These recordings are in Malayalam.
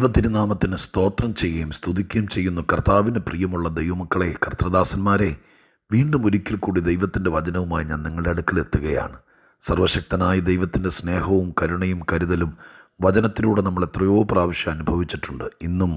ദൈവതിരുനാമത്തിന് സ്തോത്രം ചെയ്യുകയും സ്തുതിക്കുകയും ചെയ്യുന്നു കർത്താവിന് പ്രിയമുള്ള ദൈവമക്കളെ കർത്തൃദാസന്മാരെ വീണ്ടും ഒരിക്കൽ കൂടി ദൈവത്തിന്റെ വചനവുമായി ഞാൻ നിങ്ങളുടെ അടുക്കൽ എത്തുകയാണ്. സർവശക്തനായ ദൈവത്തിന്റെ സ്നേഹവും കരുണയും കരുതലും വചനത്തിലൂടെ നമ്മൾ എത്രയോ പ്രാവശ്യം അനുഭവിച്ചിട്ടുണ്ട്. ഇന്നും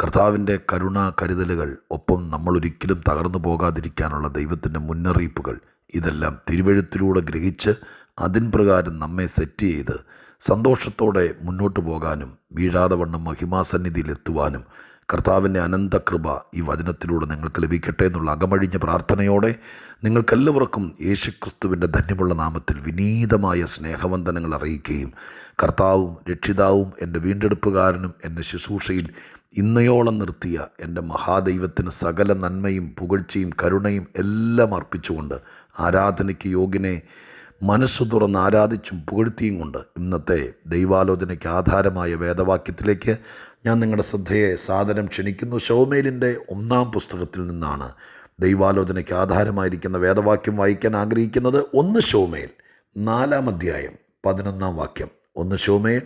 കർത്താവിന്റെ കരുണ കരുതലുകൾ ഒപ്പം നമ്മൾ ഒരിക്കലും തകർന്നു പോകാതിരിക്കാനുള്ള ദൈവത്തിന്റെ മുന്നറിയിപ്പുകൾ ഇതെല്ലാം തിരുവഴുത്തിലൂടെ ഗ്രഹിച്ച് അതിൻ പ്രകാരം നമ്മെ സെറ്റ് ചെയ്ത് സന്തോഷത്തോടെ മുന്നോട്ട് പോകാനും വീഴാതെ വണ്ണം മഹിമാസന്നിധിയിലെത്തുവാനും കർത്താവിന്റെ അനന്തകൃപ ഈ വചനത്തിലൂടെ നിങ്ങൾക്ക് ലഭിക്കട്ടെ എന്നുള്ള അകമഴിഞ്ഞ പ്രാർത്ഥനയോടെ നിങ്ങൾക്കെല്ലാവർക്കും യേശുക്രിസ്തുവിന്റെ ധന്യമുള്ള നാമത്തിൽ വിനീതമായ സ്നേഹവന്ദനങ്ങൾ അറിയിക്കുകയും കർത്താവും രക്ഷിതാവും എന്റെ വീണ്ടെടുപ്പുകാരനും എന്റെ ശുശ്രൂഷയിൽ ഇന്നയോളം നിർത്തിയ എന്റെ മഹാദൈവത്തിന് സകല നന്മയും പുകഴ്ചയും കരുണയും എല്ലാം അർപ്പിച്ചുകൊണ്ട് ആരാധനയ്ക്ക് യോഗിനെ മനസ്സു തുറന്ന് ആരാധിച്ചും പുകഴ്ത്തിയും കൊണ്ട് ഇന്നത്തെ ദൈവാലോചനയ്ക്ക് ആധാരമായ വേദവാക്യത്തിലേക്ക് ഞാൻ നിങ്ങളുടെ ശ്രദ്ധയെ സാദരം ക്ഷണിക്കുന്നു. ഷോമേലിന്റെ ഒന്നാം പുസ്തകത്തിൽ നിന്നാണ് ദൈവാലോചനയ്ക്ക് ആധാരമായിരിക്കുന്ന വേദവാക്യം വായിക്കാൻ ആഗ്രഹിക്കുന്നത്. ഒന്ന് ഷോമേൽ നാലാം അധ്യായം പതിനൊന്നാം വാക്യം. ഒന്ന് ഷോമേൽ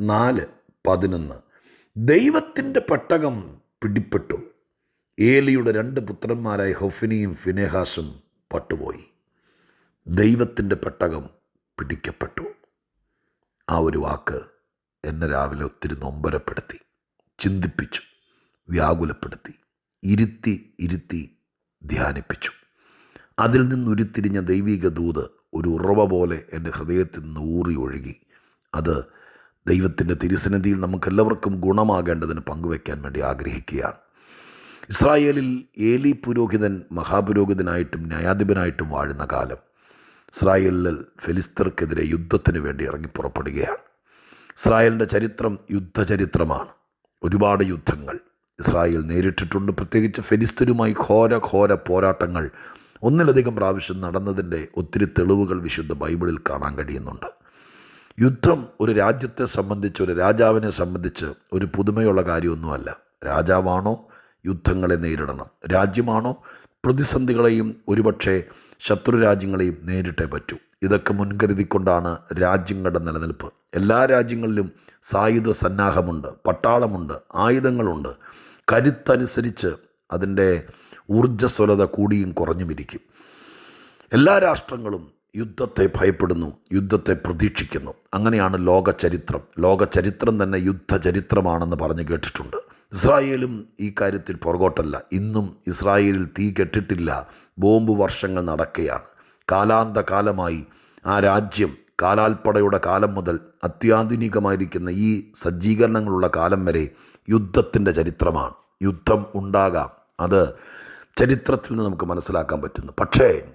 നാല് പതിനൊന്ന്. ദൈവത്തിന്റെ പട്ടകം പിടിപ്പെട്ടു. ഏലിയുടെ രണ്ട് പുത്രന്മാരായ ഹൊഫിനിയും ഫിനേഹാസും പട്ടുപോയി. ദൈവത്തിന്റെ പെട്ടകം പിടിക്കപ്പെട്ടു. ആ ഒരു വാക്ക് എന്നെ രാവിലെ ഒത്തിരി നൊമ്പരപ്പെടുത്തി ചിന്തിപ്പിച്ചു വ്യാകുലപ്പെടുത്തി ഇരുത്തി ഇരുത്തി ധ്യാനിപ്പിച്ചു. അതിൽ നിന്നുരുത്തിരിഞ്ഞ ദൈവിക ദൂത് ഒരു ഉറവ പോലെ എന്റെ ഹൃദയത്തിൽ നിന്ന് ഊറി ഒഴുകി അത് ദൈവത്തിന്റെ തിരുസന്നിധിയിൽ നമുക്കെല്ലാവർക്കും ഗുണമാകേണ്ടതിന് പങ്കുവയ്ക്കാൻ വേണ്ടി ആഗ്രഹിക്കുകയാണ്. ഇസ്രായേലിൽ ഏലി പുരോഹിതൻ മഹാപുരോഹിതനായിട്ടും ന്യായാധിപനായിട്ടും വാഴുന്ന കാലം ഇസ്രായേലിൽ ഫെലിസ്തർക്കെതിരെ യുദ്ധത്തിന് വേണ്ടി ഇറങ്ങി പുറപ്പെടുകയാണ്. ഇസ്രായേലിന്റെ ചരിത്രം യുദ്ധചരിത്രമാണ്. ഒരുപാട് യുദ്ധങ്ങൾ ഇസ്രായേൽ നേരിട്ടിട്ടുണ്ട്. പ്രത്യേകിച്ച് ഫെലിസ്തരുമായി ഘോര ഘോര പോരാട്ടങ്ങൾ ഒന്നിലധികം പ്രാവശ്യം നടന്നതിന്റെ ഒത്തിരി തെളിവുകൾ വിശുദ്ധ ബൈബിളിൽ കാണാൻ കഴിയുന്നുണ്ട്. യുദ്ധം ഒരു രാജ്യത്തെ സംബന്ധിച്ച് ഒരു രാജാവിനെ സംബന്ധിച്ച് ഒരു പുതുമയുള്ള കാര്യമൊന്നുമല്ല. രാജാവാണോ? യുദ്ധങ്ങളെ നേരിടണം. രാജ്യമാണോ? പ്രതിസന്ധികളെയും ഒരുപക്ഷെ ശത്രു രാജ്യങ്ങളെയും നേരിട്ടേ പറ്റൂ. ഇതൊക്കെ മുൻകരുതിക്കൊണ്ടാണ് രാജ്യങ്ങളുടെ നിലനിൽപ്പ്. എല്ലാ രാജ്യങ്ങളിലും സായുധ സന്നാഹമുണ്ട് പട്ടാളമുണ്ട് ആയുധങ്ങളുണ്ട്. കരുത്തനുസരിച്ച് അതിന്റെ ഊർജസ്വലത കൂടിയും കുറഞ്ഞുമിരിക്കും. എല്ലാ രാഷ്ട്രങ്ങളും യുദ്ധത്തെ ഭയപ്പെടുന്നു യുദ്ധത്തെ പ്രതീക്ഷിക്കുന്നു. അങ്ങനെയാണ് ലോക ചരിത്രം ലോക ചരിത്രം തന്നെ യുദ്ധചരിത്രമാണെന്ന് പറഞ്ഞു കേട്ടിട്ടുണ്ട്. ഇസ്രായേലും ഈ കാര്യത്തിൽ പുറകോട്ടല്ല. ഇന്നും ഇസ്രായേലിൽ തീ കെട്ടിട്ടില്ല. ബോംബ് വർഷങ്ങൾ നടക്കുകയാണ് കാലാന്തകാലമായി ആ രാജ്യം കാലാൽപ്പടയുടെ കാലം മുതൽ അത്യാധുനികമായിരിക്കുന്ന ഈ സജ്ജീകരണങ്ങളുള്ള കാലം വരെ യുദ്ധത്തിന്റെ ചരിത്രമാണ്. യുദ്ധം ഉണ്ടാകാം. അത് ചരിത്രത്തിൽ നിന്ന് നമുക്ക് മനസ്സിലാക്കാൻ പറ്റുന്നു. പക്ഷേ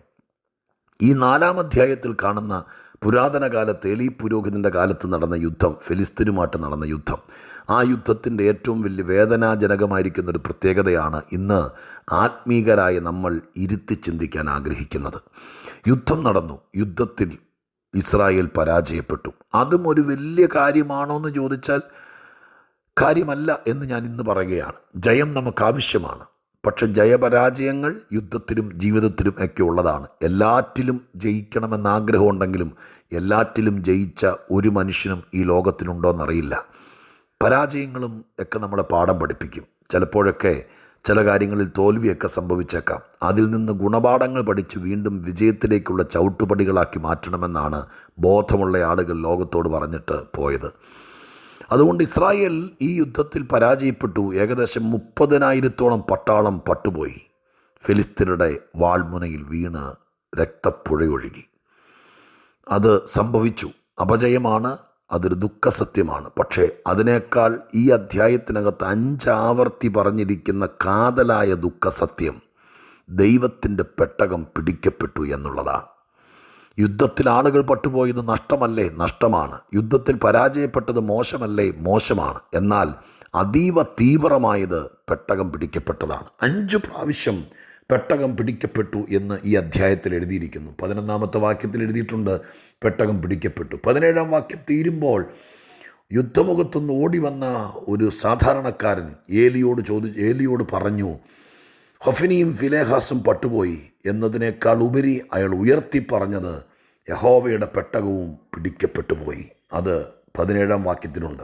ഈ നാലാം അധ്യായത്തിൽ കാണുന്ന പുരാതന കാലത്ത് എലി പുരോഹിതന്റെ കാലത്ത് നടന്ന യുദ്ധം ഫിലിസ്തീനുമായിട്ട് നടന്ന യുദ്ധം ആ യുദ്ധത്തിന്റെ ഏറ്റവും വലിയ വേദനാജനകമായിരിക്കുന്ന ഒരു പ്രത്യേകതയാണ് ഇന്ന് ആത്മീകരായ നമ്മൾ ഇരുത്തി ചിന്തിക്കാൻ ആഗ്രഹിക്കുന്നത്. യുദ്ധം നടന്നു യുദ്ധത്തിൽ ഇസ്രായേൽ പരാജയപ്പെട്ടു. അതും ഒരു വലിയ കാര്യമാണോ എന്ന് ചോദിച്ചാൽ കാര്യമല്ല എന്ന് ഞാൻ ഇന്ന് പറയുകയാണ്. ജയം നമുക്ക് ആവശ്യമാണ്. പക്ഷെ ജയപരാജയങ്ങൾ യുദ്ധത്തിലും ജീവിതത്തിലും ഒക്കെ ഉള്ളതാണ്. എല്ലാറ്റിലും ജയിക്കണമെന്ന ആഗ്രഹമുണ്ടെങ്കിലും എല്ലാറ്റിലും ജയിച്ച ഒരു മനുഷ്യനും ഈ ലോകത്തിലുണ്ടോയെന്നറിയില്ല പരാജയങ്ങളും ഒക്കെ നമ്മളെ പാഠം പഠിപ്പിക്കും. ചിലപ്പോഴൊക്കെ ചില കാര്യങ്ങളിൽ തോൽവിയൊക്കെ സംഭവിച്ചേക്കാം. അതിൽ നിന്ന് ഗുണപാഠങ്ങൾ പഠിച്ച് വീണ്ടും വിജയത്തിലേക്കുള്ള ചവിട്ടുപടികളാക്കി മാറ്റണമെന്നാണ് ബോധമുള്ള ആളുകൾ ലോകത്തോട് പറഞ്ഞിട്ട് പോയത്. അതുകൊണ്ട് ഇസ്രായേൽ ഈ യുദ്ധത്തിൽ പരാജയപ്പെട്ടു. ഏകദേശം മുപ്പതിനായിരത്തോളം പട്ടാളം പട്ടുപോയി. ഫിലിസ്തീനയുടെ വാൾമുനയിൽ വീണ് രക്തപ്പുഴയൊഴുകി. അത് സംഭവിച്ചു. അപജയമാണ് അതൊരു ദുഃഖസത്യമാണ്. പക്ഷേ അതിനേക്കാൾ ഈ അധ്യായത്തിനകത്ത് അഞ്ചാവർത്തി പറഞ്ഞിരിക്കുന്ന കാതലായ ദുഃഖസത്യം ദൈവത്തിന്റെ പെട്ടകം പിടിക്കപ്പെട്ടു എന്നുള്ളതാണ്. യുദ്ധത്തിൽ ആളുകൾ പട്ടുപോയത് നഷ്ടമല്ലേ? നഷ്ടമാണ്. യുദ്ധത്തിൽ പരാജയപ്പെട്ടത് മോശമല്ലേ? മോശമാണ്. എന്നാൽ അതീവ തീവ്രമായത് പെട്ടകം പിടിക്കപ്പെട്ടതാണ്. അഞ്ച് പ്രാവശ്യം പെട്ടകം പിടിക്കപ്പെട്ടു എന്ന് ഈ അധ്യായത്തിൽ എഴുതിയിരിക്കുന്നു. പതിനൊന്നാമത്തെ വാക്യത്തിൽ എഴുതിയിട്ടുണ്ട് പെട്ടകം പിടിക്കപ്പെട്ടു. പതിനേഴാം വാക്യം തീരുമ്പോൾ യുദ്ധമുഖത്തുനിന്ന് ഓടി വന്ന ഒരു സാധാരണക്കാരൻ ഏലിയോട് ചോദിച്ചു ഏലിയോട് പറഞ്ഞു ഹൊഫിനിയും ഫിലേഹാസും പട്ടുപോയി എന്നതിനേക്കാൾ ഉപരി അയാൾ ഉയർത്തി പറഞ്ഞത് യഹോവയുടെ പെട്ടകവും പിടിക്കപ്പെട്ടു പോയി. അത് പതിനേഴാം വാക്യത്തിനുണ്ട്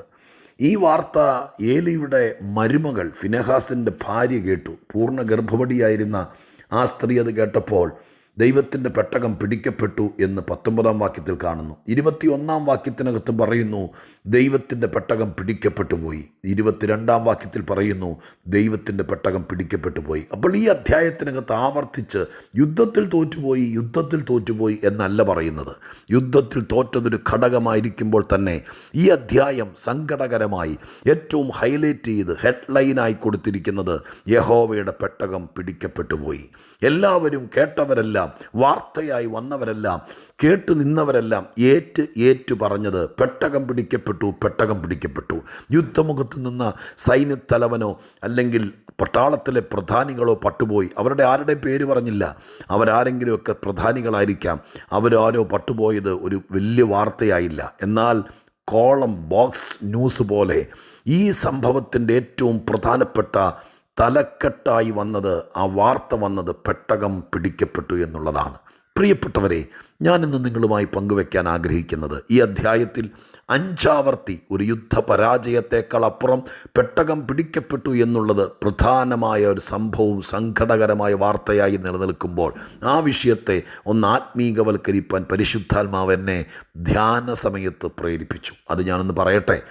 ഈ വാർത്ത ഏലിയുടെ മരുമകൾ ഫിനഹാസിന്റെ ഭാര്യ കേട്ടു. പൂർണ ഗർഭവടിയായിരുന്ന ആ സ്ത്രീ അത് കേട്ടപ്പോൾ ദൈവത്തിന്റെ പെട്ടകം പിടിക്കപ്പെട്ടു എന്ന് പത്തൊമ്പതാം വാക്യത്തിൽ കാണുന്നു. ഇരുപത്തിയൊന്നാം വാക്യത്തിനകത്ത് പറയുന്നു ദൈവത്തിന്റെ പെട്ടകം പിടിക്കപ്പെട്ടു പോയി. ഇരുപത്തിരണ്ടാം വാക്യത്തിൽ പറയുന്നു ദൈവത്തിന്റെ പെട്ടകം പിടിക്കപ്പെട്ടു പോയി. അപ്പോൾ ഈ അധ്യായത്തിനകത്ത് ആവർത്തിച്ച് യുദ്ധത്തിൽ തോറ്റുപോയി യുദ്ധത്തിൽ തോറ്റുപോയി എന്നല്ല പറയുന്നത്. യുദ്ധത്തിൽ തോറ്റതൊരു ഘടകമായിരിക്കുമ്പോൾ തന്നെ ഈ അധ്യായം സങ്കടകരമായി ഏറ്റവും ഹൈലൈറ്റ് ചെയ്ത് ഹെഡ്ലൈനായി കൊടുത്തിരിക്കുന്നത് യഹോവയുടെ പെട്ടകം പിടിക്കപ്പെട്ടു പോയി. എല്ലാവരും കേട്ടവരെല്ലാം വാർത്തയായി വന്നവരെല്ലാം കേട്ടു നിന്നവരെല്ലാം ഏറ്റ് ഏറ്റു പറഞ്ഞത് പെട്ടകം പിടിക്കപ്പെട്ടു പെട്ടകം പിടിക്കപ്പെട്ടു. യുദ്ധമുഖത്ത് നിന്ന സൈന്യത്തലവനോ അല്ലെങ്കിൽ പട്ടാളത്തിലെ പ്രധാനികളോ പട്ടുപോയി. അവരുടെ ആരുടെ പേര് പറഞ്ഞില്ല. അവരാരെങ്കിലുമൊക്കെ പ്രധാനികളായിരിക്കാം. അവരാരോ പട്ടുപോയത് ഒരു വലിയ വാർത്തയായില്ല. എന്നാൽ കോളം ബോക്സ് ന്യൂസ് പോലെ ഈ സംഭവത്തിന്റെ ഏറ്റവും പ്രധാനപ്പെട്ട തലക്കെട്ടായി വന്നത് ആ വാർത്ത വന്നത് പെട്ടകം പിടിക്കപ്പെട്ടു എന്നുള്ളതാണ്. പ്രിയപ്പെട്ടവരെ ഞാനിന്ന് നിങ്ങളുമായി പങ്കുവെക്കാൻ ആഗ്രഹിക്കുന്നത് ഈ അധ്യായത്തിൽ അഞ്ചാവർത്തി ഒരു യുദ്ധ പരാജയത്തേക്കാൾ അപ്പുറം പെട്ടകം പിടിക്കപ്പെട്ടു എന്നുള്ളത് പ്രധാനമായ ഒരു സംഭവവും സങ്കടകരമായ വാർത്തയായി നിലനിൽക്കുമ്പോൾ ആ വിഷയത്തെ ഒന്ന് ആത്മീകവൽക്കരിപ്പാൻ പരിശുദ്ധാത്മാവ് എന്നെ ധ്യാന സമയത്ത് പ്രേരിപ്പിച്ചു. അത് ഞാനൊന്ന് പറയട്ടെ?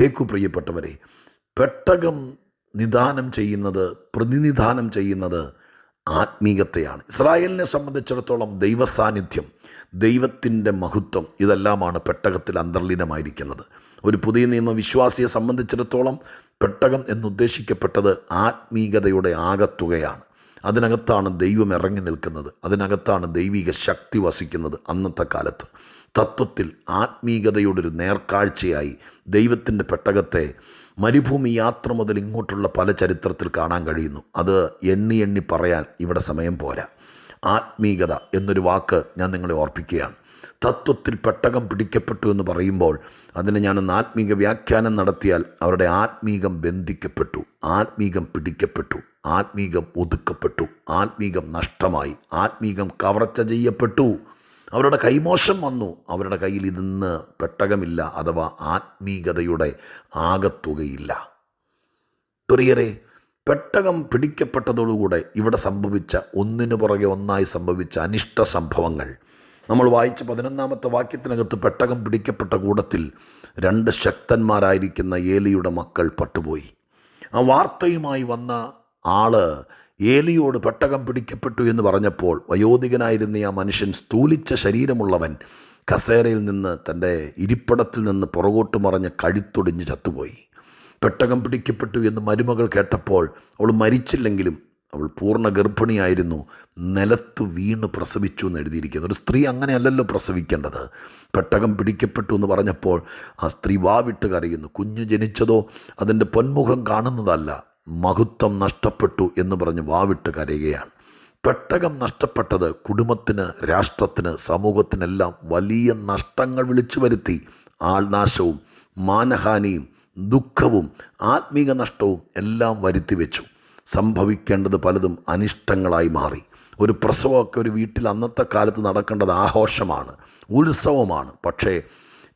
കേക്കു പ്രിയപ്പെട്ടവരെ പെട്ടകം നിദാനം ചെയ്യുന്നത് പ്രതിനിധാനം ചെയ്യുന്നത് ആത്മീകത്തെയാണ്. ഇസ്രായേലിനെ സംബന്ധിച്ചിടത്തോളം ദൈവസാന്നിധ്യം ദൈവത്തിന്റെ മഹത്വം ഇതെല്ലാമാണ് പെട്ടകത്തിൽ അന്തർലീനമായിരിക്കുന്നത്. ഒരു പുതിയ നിയമ വിശ്വാസിയെ സംബന്ധിച്ചിടത്തോളം പെട്ടകം എന്നുദ്ദേശിക്കപ്പെട്ടത് ആത്മീകതയുടെ ആകത്തുകയാണ്. അതിനകത്താണ് ദൈവം ഇറങ്ങി നിൽക്കുന്നത്. അതിനകത്താണ് ദൈവിക ശക്തി വസിക്കുന്നത് അന്നത്തെ കാലത്ത്. തത്വത്തിൽ ആത്മീകതയുടെ ഒരു നേർക്കാഴ്ചയായി ദൈവത്തിന്റെ പെട്ടകത്തെ മരുഭൂമി യാത്ര മുതൽ ഇങ്ങോട്ടുള്ള പല ചരിത്രത്തിൽ കാണാൻ കഴിയുന്നു. അത് എണ്ണി എണ്ണി പറയാൻ ഇവിടെ സമയം പോരാ. ആത്മീകത എന്നൊരു വാക്ക് ഞാൻ നിങ്ങളെ ഓർപ്പിക്കുകയാണ്. തത്വത്തിൽ പെട്ടകം പിടിക്കപ്പെട്ടു എന്ന് പറയുമ്പോൾ അതിന് ഞാനൊന്ന് ആത്മീക വ്യാഖ്യാനം നടത്തിയാൽ അവരുടെ ആത്മീകം ബന്ധിക്കപ്പെട്ടു. ആത്മീകം പിടിക്കപ്പെട്ടു. ആത്മീകം ഒതുക്കപ്പെട്ടു. ആത്മീകം നഷ്ടമായി. ആത്മീകം കവർച്ച ചെയ്യപ്പെട്ടു. അവരുടെ കൈമോശം വന്നു. അവരുടെ കയ്യിൽ ഇന്ന് പെട്ടകമില്ല അഥവാ ആത്മീകതയുടെ ആകത്തുകയില്ല. പ്രിയരെ പെട്ടകം പിടിക്കപ്പെട്ടതോടുകൂടെ ഇവിടെ സംഭവിച്ച ഒന്നിനു പുറകെ ഒന്നായി സംഭവിച്ച അനിഷ്ട സംഭവങ്ങൾ. നമ്മൾ വായിച്ച പതിനൊന്നാമത്തെ വാക്യത്തിനകത്ത് പെട്ടകം പിടിക്കപ്പെട്ട കൂടത്തിൽ രണ്ട് ശക്തന്മാരായിരിക്കുന്ന ഏലിയുടെ മക്കൾ പട്ടുപോയി. ആ വാർത്തയുമായി വന്ന ആൾ ഏലിയോട് പെട്ടകം പിടിക്കപ്പെട്ടു എന്ന് പറഞ്ഞപ്പോൾ വയോധികനായിരുന്ന ആ മനുഷ്യൻ സ്ഥൂലിച്ച ശരീരമുള്ളവൻ കസേരയിൽ നിന്ന് തന്റെ ഇരിപ്പിടത്തിൽ നിന്ന് പുറകോട്ട് മറഞ്ഞ് കഴുത്തൊടിഞ്ഞ് ചത്തുപോയി. പെട്ടകം പിടിക്കപ്പെട്ടു എന്ന് മരുമകൾ കേട്ടപ്പോൾ അവൾ മരിച്ചില്ലെങ്കിലും അവൾ പൂർണ ഗർഭിണിയായിരുന്നു. നിലത്ത് വീണ് പ്രസവിച്ചു എന്ന് എഴുതിയിരിക്കുന്നു. ഒരു സ്ത്രീ അങ്ങനെയല്ലല്ലോ പ്രസവിക്കേണ്ടത്. പെട്ടകം പിടിക്കപ്പെട്ടു എന്ന് പറഞ്ഞപ്പോൾ ആ സ്ത്രീ വാവിട്ട് കരയുന്നു. കുഞ്ഞ് ജനിച്ചതോ അതിന്റെ പൊന്മുഖം കാണുന്നതല്ല. മഹത്വം നഷ്ടപ്പെട്ടു എന്ന് പറഞ്ഞ് വാവിട്ട് കരയുകയാണ്. പെട്ടകം നഷ്ടപ്പെട്ടത് കുടുംബത്തിന് രാഷ്ട്രത്തിന് സമൂഹത്തിനെല്ലാം വലിയ നഷ്ടങ്ങൾ വിളിച്ചു വരുത്തി. ആൾനാശവും മാനഹാനിയും ദുഃഖവും ആത്മീക നഷ്ടവും എല്ലാം വരുത്തി വെച്ചു. സംഭവിക്കേണ്ടത് പലതും അനിഷ്ടങ്ങളായി മാറി. ഒരു പ്രസവമൊക്കെ ഒരു വീട്ടിൽ അന്നത്തെ കാലത്ത് നടക്കേണ്ടത് ആഘോഷമാണ് ഉത്സവമാണ്. പക്ഷേ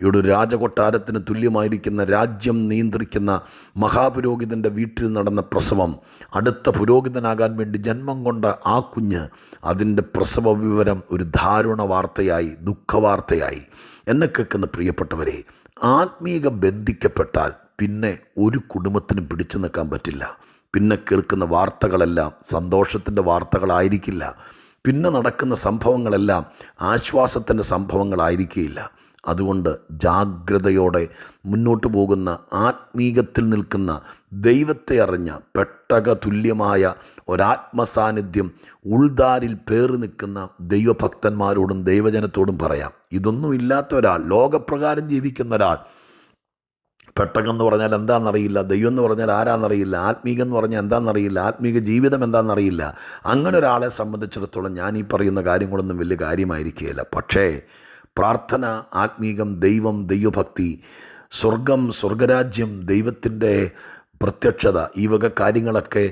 ഇവിടെ ഒരു രാജകൊട്ടാരത്തിന് തുല്യമായിരിക്കുന്ന രാജ്യം നിയന്ത്രിക്കുന്ന മഹാപുരോഹിതന്റെ വീട്ടിൽ നടന്ന പ്രസവം അടുത്ത പുരോഹിതനാകാൻ വേണ്ടി ജന്മം കൊണ്ട ആ കുഞ്ഞ് അതിന്റെ പ്രസവ വിവരം ഒരു ദാരുണ വാർത്തയായി ദുഃഖവാർത്തയായി. എന്നെ കേൾക്കുന്ന പ്രിയപ്പെട്ടവരെ ആത്മീക ബന്ധിക്കപ്പെട്ടാൽ പിന്നെ ഒരു കുടുംബത്തിനും പിടിച്ചു നിൽക്കാൻ പറ്റില്ല. പിന്നെ കേൾക്കുന്ന വാർത്തകളെല്ലാം സന്തോഷത്തിന്റെ വാർത്തകളായിരിക്കില്ല. പിന്നെ നടക്കുന്ന സംഭവങ്ങളെല്ലാം ആശ്വാസത്തിന്റെ സംഭവങ്ങളായിരിക്കില്ല. അതുകൊണ്ട് ജാഗ്രതയോടെ മുന്നോട്ട് പോകുന്ന ആത്മീകത്തിൽ നിൽക്കുന്ന ദൈവത്തെ അറിഞ്ഞ പെട്ടക തുല്യമായ ഒരാത്മസാന്നിധ്യം ഉൾദാരിൽ പേറി നിൽക്കുന്ന ദൈവഭക്തന്മാരോടും ദൈവജനത്തോടും പറയാം. ഇതൊന്നും ഇല്ലാത്ത ഒരാൾ ലോകപ്രകാരം ജീവിക്കുന്ന ഒരാൾ. പെട്ടകം എന്ന് പറഞ്ഞാൽ എന്താണെന്നറിയില്ല ദൈവം എന്ന് പറഞ്ഞാൽ ആരാന്നറിയില്ല ആത്മീകം എന്ന് പറഞ്ഞാൽ എന്താണെന്നറിയില്ല ആത്മീക ജീവിതം എന്താണെന്നറിയില്ല. അങ്ങനെ ഒരാളെ സംബന്ധിച്ചിടത്തോളം ഞാൻ ഈ പറയുന്ന കാര്യങ്ങളൊന്നും വലിയ കാര്യമായിരിക്കുകയില്ല. പക്ഷേ പ്രാർത്ഥന ആത്മീകം ദൈവം ദൈവഭക്തി സ്വർഗം സ്വർഗരാജ്യം ദൈവത്തിന്റെ പ്രത്യക്ഷത ഈ വക കാര്യങ്ങളൊക്കെ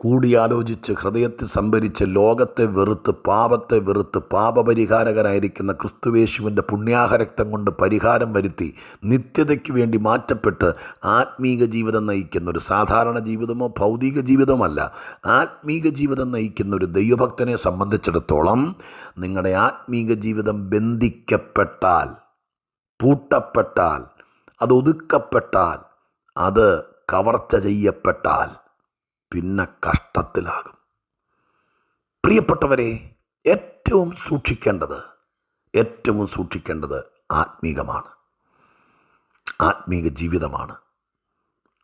കൂടിയാലോചിച്ച് ഹൃദയത്തിൽ സംഭരിച്ച് ലോകത്തെ വെറുത്ത് പാപത്തെ വെറുത്ത് പാപപരിഹാരകനായിരിക്കുന്ന ക്രിസ്തുവേശുവിന്റെ പുണ്യാഹരക്തം കൊണ്ട് പരിഹാരം വരുത്തി നിത്യതയ്ക്ക് വേണ്ടി മാറ്റപ്പെട്ട് ആത്മീക ജീവിതം നയിക്കുന്ന ഒരു സാധാരണ ജീവിതമോ ഭൗതിക ജീവിതമല്ല ആത്മീക ജീവിതം നയിക്കുന്ന ഒരു ദൈവഭക്തനെ സംബന്ധിച്ചിടത്തോളം നിങ്ങളുടെ ആത്മീക ജീവിതം ബന്ധിക്കപ്പെട്ടാൽ പൂട്ടപ്പെട്ടാൽ അത് ഒതുക്കപ്പെട്ടാൽ അത് കവർച്ച ചെയ്യപ്പെട്ടാൽ പിന്നെ കഷ്ടത്തിലാകും. പ്രിയപ്പെട്ടവരെ ഏറ്റവും സൂക്ഷിക്കേണ്ടത് ഏറ്റവും സൂക്ഷിക്കേണ്ടത് ആത്മീകമാണ്. ആത്മീക ജീവിതമാണ്.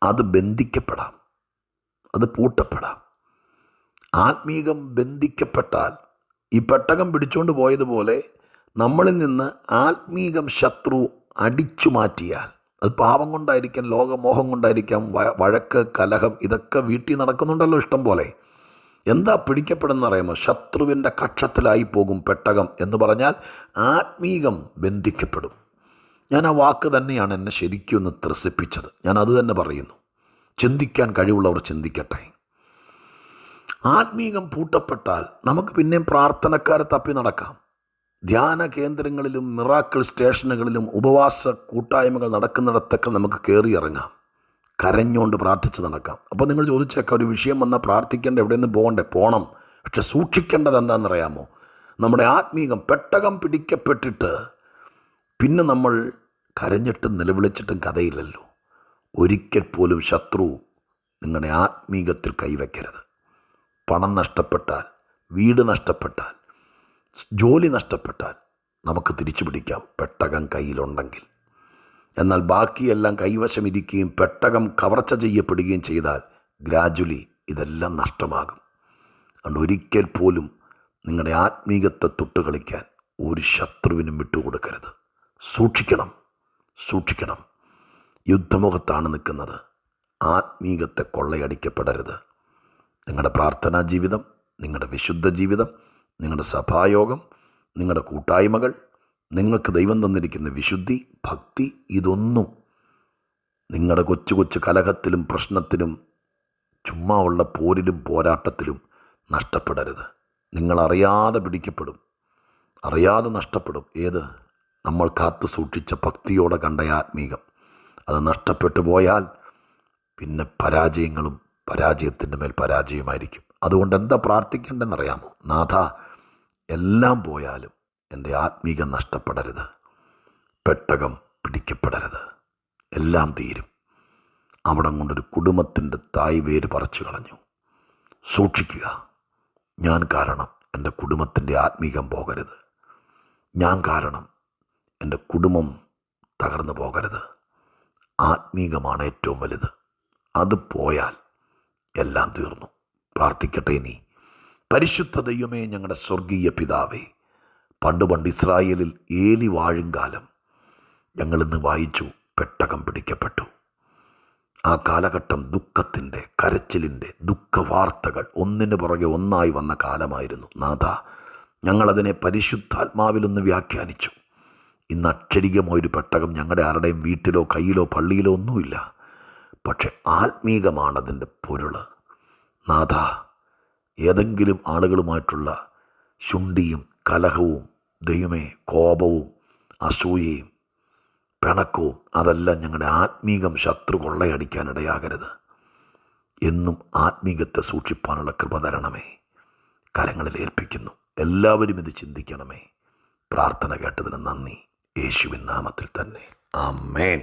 അത് ബന്ധിക്കപ്പെടാം. അത് പൂട്ടപ്പെടാം. ആത്മീകം ബന്ധിക്കപ്പെട്ടാൽ ഈ പെട്ടകം പിടിച്ചുകൊണ്ട് പോയതുപോലെ നമ്മളിൽ നിന്ന് ആത്മീകം ശത്രു അടിച്ചു മാറ്റിയാൽ അത് പാപം കൊണ്ടായിരിക്കാം ലോകമോഹം കൊണ്ടായിരിക്കാം വഴക്ക് കലഹം ഇതൊക്കെ വീട്ടിൽ നടക്കുന്നുണ്ടല്ലോ ഇഷ്ടം പോലെ. എന്താ പിടിക്കപ്പെടുന്ന അറിയാമോ ശത്രുവിന്റെ കക്ഷത്തിലായി പോകും പെട്ടകം എന്ന് പറഞ്ഞാൽ ആത്മീകം ബന്ധിക്കപ്പെടും. ഞാൻ ആ വാക്ക് തന്നെയാണ് എന്നെ ശരിക്കും ഒന്ന് ത്രസിപ്പിച്ചത്. ഞാൻ അത് തന്നെ പറയുന്നു. ചിന്തിക്കാൻ കഴിവുള്ളവർ ചിന്തിക്കട്ടെ. ആത്മീകം പൂട്ടപ്പെട്ടാൽ നമുക്ക് പിന്നെയും പ്രാർത്ഥനക്കാരെ തപ്പി നടക്കാം. ധ്യാന കേന്ദ്രങ്ങളിലും മിറാക്കിൾ സ്റ്റേഷനുകളിലും ഉപവാസ കൂട്ടായ്മകൾ നടക്കുന്നിടത്തൊക്കെ നമുക്ക് കയറി ഇറങ്ങാം. കരഞ്ഞുകൊണ്ട് പ്രാർത്ഥിച്ച് നടക്കാം. അപ്പോൾ നിങ്ങൾ ചോദിച്ചേക്കാം ഒരു വിഷയം വന്നാൽ പ്രാർത്ഥിക്കേണ്ട എവിടെയൊന്നും പോകണ്ടേ? പോകണം പക്ഷെ സൂക്ഷിക്കേണ്ടത് എന്താണെന്നറിയാമോ? നമ്മുടെ ആത്മീകം പെട്ടകം പിടിക്കപ്പെട്ടിട്ട് പിന്നെ നമ്മൾ കരഞ്ഞിട്ടും നിലവിളിച്ചിട്ടും കഥയില്ലല്ലോ. ഒരിക്കൽ പോലും ശത്രു നിങ്ങളുടെ ആത്മീകത്തിൽ കൈവയ്ക്കരുത്. പണം നഷ്ടപ്പെട്ടാൽ വീട് നഷ്ടപ്പെട്ടാൽ ജോലി നഷ്ടപ്പെട്ടാൽ നമുക്ക് തിരിച്ചു പിടിക്കാം. പെട്ടകം കയ്യിലുണ്ടെങ്കിൽ. എന്നാൽ ബാക്കിയെല്ലാം കൈവശം ഇരിക്കുകയും പെട്ടകം കവർച്ച ചെയ്യപ്പെടുകയും ചെയ്താൽ ഗ്രാജുവലി ഇതെല്ലാം നഷ്ടമാകും. അതുകൊണ്ട് ഒരിക്കൽ പോലും നിങ്ങളുടെ ആത്മീകത്തെ തൊട്ട് കളിക്കാൻ ഒരു ശത്രുവിനും വിട്ടുകൊടുക്കരുത്. സൂക്ഷിക്കണം. സൂക്ഷിക്കണം. യുദ്ധമുഖത്താണ് നിൽക്കുന്നത്. ആത്മീകത്തെ കൊള്ളയടിക്കപ്പെടരുത്. നിങ്ങളുടെ പ്രാർത്ഥനാ ജീവിതം നിങ്ങളുടെ വിശുദ്ധ ജീവിതം നിങ്ങളുടെ സഭായോഗം നിങ്ങളുടെ കൂട്ടായ്മകൾ നിങ്ങൾക്ക് ദൈവം തന്നിരിക്കുന്ന വിശുദ്ധി ഭക്തി ഇതൊന്നും നിങ്ങളുടെ കൊച്ചു കൊച്ചു കലഹത്തിലും പ്രശ്നത്തിലും ചുമ്മാ ഉള്ള പോരിലും പോരാട്ടത്തിലും നഷ്ടപ്പെടരുത്. നിങ്ങൾ അറിയാതെ പിടിക്കപ്പെടും. അറിയാതെ നഷ്ടപ്പെടും. ഏത്? നമ്മൾ കാത്തു സൂക്ഷിച്ച ഭക്തിയോടെ കണ്ട ആത്മീകം. അത് നഷ്ടപ്പെട്ടു പോയാൽ പിന്നെ പരാജയങ്ങളും പരാജയത്തിന്റെ മേൽ പരാജയമായിരിക്കും അതുകൊണ്ട് എന്താ പ്രാർത്ഥിക്കേണ്ടെന്നറിയാമോ നാഥ എല്ലാം പോയാലും എന്റെ ആത്മീക നഷ്ടപ്പെടരുത്. പെട്ടകം പിടിക്കപ്പെടരുത്. എല്ലാം തീരും. അവിടെ കൊണ്ടൊരു കുടുംബത്തിന്റെ തായ് വേര് പറിച്ചു കളഞ്ഞു. സൂക്ഷിക്കുക. ഞാൻ കാരണം എന്റെ കുടുംബത്തിന്റെ ആത്മീകം പോകരുത്. ഞാൻ കാരണം എന്റെ കുടുംബം തകർന്നു പോകരുത്. ആത്മീകമാണ് ഏറ്റവും വലുത്. അത് പോയാൽ എല്ലാം തീർന്നു. പ്രാർത്ഥിക്കട്ടെ ഇനി. പരിശുദ്ധ ദൈവമേ ഞങ്ങളുടെ സ്വർഗീയ പിതാവേ പണ്ട് പണ്ട് ഇസ്രായേലിൽ ഏലി വാഴും കാലം ഞങ്ങളിന്ന് വായിച്ചു പെട്ടകം പിടിക്കപ്പെട്ടു. ആ കാലഘട്ടം ദുഃഖത്തിന്റെ കരച്ചിലിന്റെ ദുഃഖവാർത്തകൾ ഒന്നിന് പുറകെ ഒന്നായി വന്ന കാലമായിരുന്നു. നാഥ ഞങ്ങളതിനെ പരിശുദ്ധാത്മാവിലൊന്ന് വ്യാഖ്യാനിച്ചു. ഇന്ന് അക്ഷരികമായൊരു പെട്ടകം ഞങ്ങളുടെ ആരുടെയും വീട്ടിലോ കയ്യിലോ പള്ളിയിലോ ഒന്നുമില്ല. പക്ഷെ ആത്മീകമാണതിന്റെ പൊരുൾ. നാഥ ഏതെങ്കിലും ആളുകളുമായിട്ടുള്ള ശുണ്ടിയും കലഹവും ദൈവമേ കോപവും അസൂയയും പിണക്കവും അതെല്ലാം ഞങ്ങളുടെ ആത്മീകം ശത്രു കൊള്ളയടിക്കാനിടയാകരുത്. എന്നും ആത്മീകത്തെ സൂക്ഷിപ്പാനുള്ള കൃപ തരണമേ. കരങ്ങളിൽ ഏൽപ്പിക്കുന്നു. എല്ലാവരും ഇത് ചിന്തിക്കണമേ. പ്രാർത്ഥന കേട്ടതിന് നന്ദി. യേശുവിൻ നാമത്തിൽ തന്നെ. ആമേൻ.